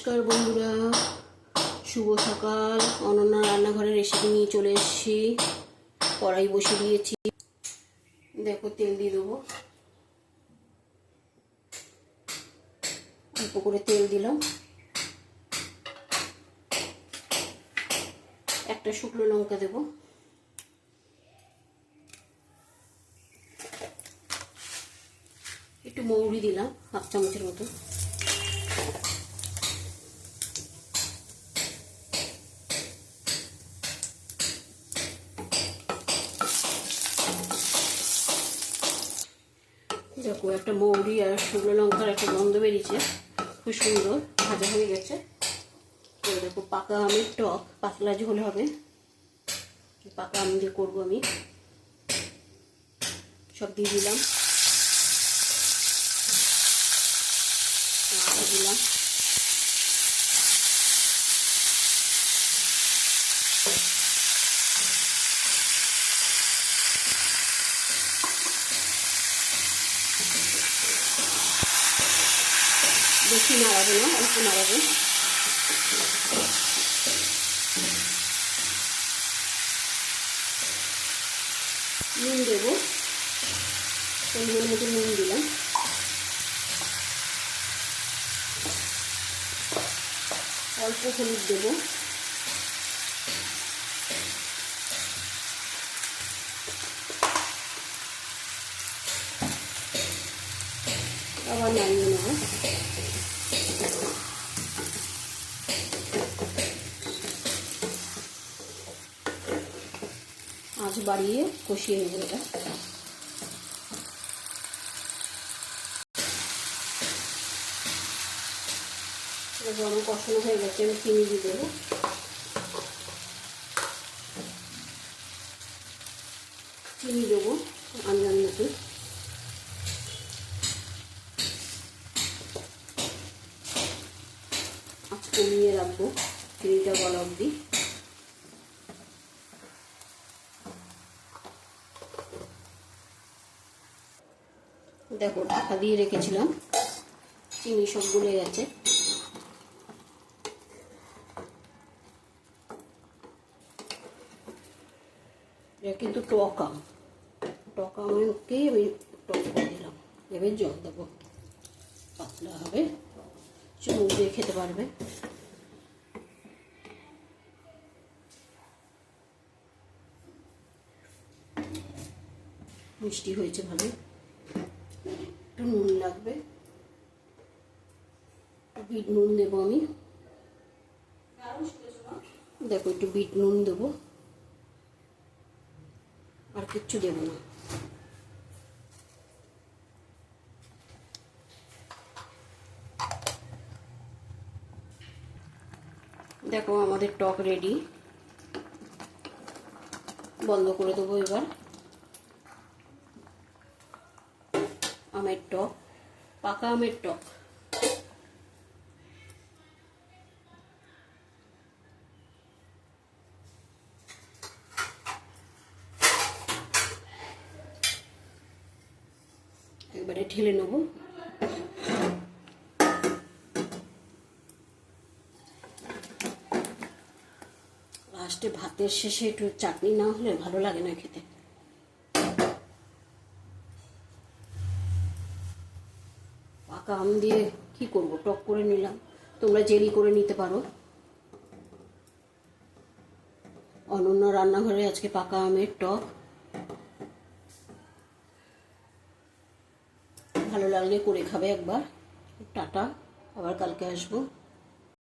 নমস্কার বন্ধুরা। শুভ সকাল। অনন্যা রান্নাঘরের রেসিপি নিয়ে চলে এসেছি। কড়াই বসিয়ে দিয়েছি। দেখো, তেল দিয়ে দেবো। অল্প করে তেল দিলাম। একটা শুকনো লঙ্কা দেব। একটু মৌরি দিলাম, হাফ চামচের মতো। দেখো, একটা মৌরি আর শুকনো লঙ্কার একটা গন্ধ বেরিয়েছে। খুব সুন্দর, ভাজা হয়ে গেছে। তো দেখো, পাকা আমের টক, পাতলা ঝোল হবে। পাকা আম দিয়ে করব আমি। সব দিয়ে দিলাম। দিলাম। বেশি নাড়াবো না, অল্প নাড়াবো। নুন দেবো। পরিমাণ মতো নুন দিলাম। অল্প হলুদ দেবো। আবার নামিয়ে নেব। আঁচ বাড়িয়ে কষিয়ে নেব এটা। আমার কষানো হয়ে গেছে, আমি চিনি দিয়ে দেবো। চিনি দেবো আন্দাজ মতো আঁচ কমিয়ে রাখব, চিনিটা গলা অবধি। দেখো, ঢাকা দিয়ে রেখেছিলাম। চিনি সব গলে গেছে। কিন্তু টক। আম টক আমকেই আমি টক করে দিলাম। এবার জল দেবো। পাতলা হবে। চুমুক দিয়ে খেতে পারবে। মিষ্টি হয়েছে ভালো একটু নুন লাগবে। বিট নুন দেবো আমি। দেখো, একটু বিট নুন দেবো। আর কিচ্ছু দেবো না। দেখো, আমাদের টক রেডি। বন্ধ করে দেবো এবার। আমের টক, পাকা আমের টক। একবারে ঢেলে নেব। লাস্টে ভাতের শেষে একটু চাটনি না হলে ভালো লাগে না খেতে। পাকা আম দিয়ে কি করব? টক করে নিলাম। তোমরা জেলি করে নিতে পারো। অনন্য রান্নাঘরে আজকে পাকা আমের টক। ভালো লাগলে করে খাবে একবার। টাটা, আবার কালকে আসব।